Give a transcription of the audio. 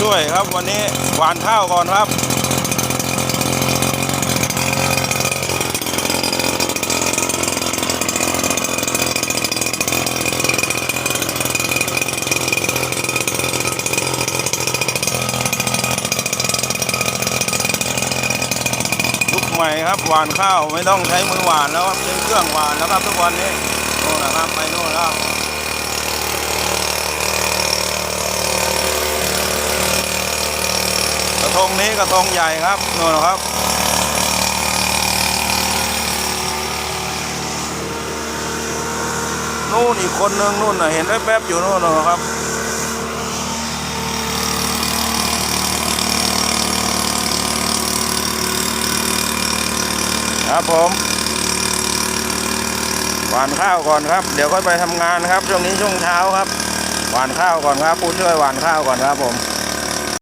ช่วยครับวันนี้หวานข้าวก่อนครับยุคใหม่ครับหวานข้าวไม่ต้องใช้มือหวานแล้วครับใช้เครื่องหวานแล้วครับทุกวันนี้โน่นนะครับไปโน่นแล้ว ระทงนี้กระทงใหญ่ครับโน่นครับ นู่นอีกคนนึงนู่นเห็นแป๊บๆอยู่นู่นนะครับครับผมหวานข้าวก่อนครับ เดี๋ยวค่อยไปทำงานครับ ช่วงนี้ช่วงเช้าครับ หวานข้าวก่อนครับผู้ช่วยหวานข้าวก่อนครับผม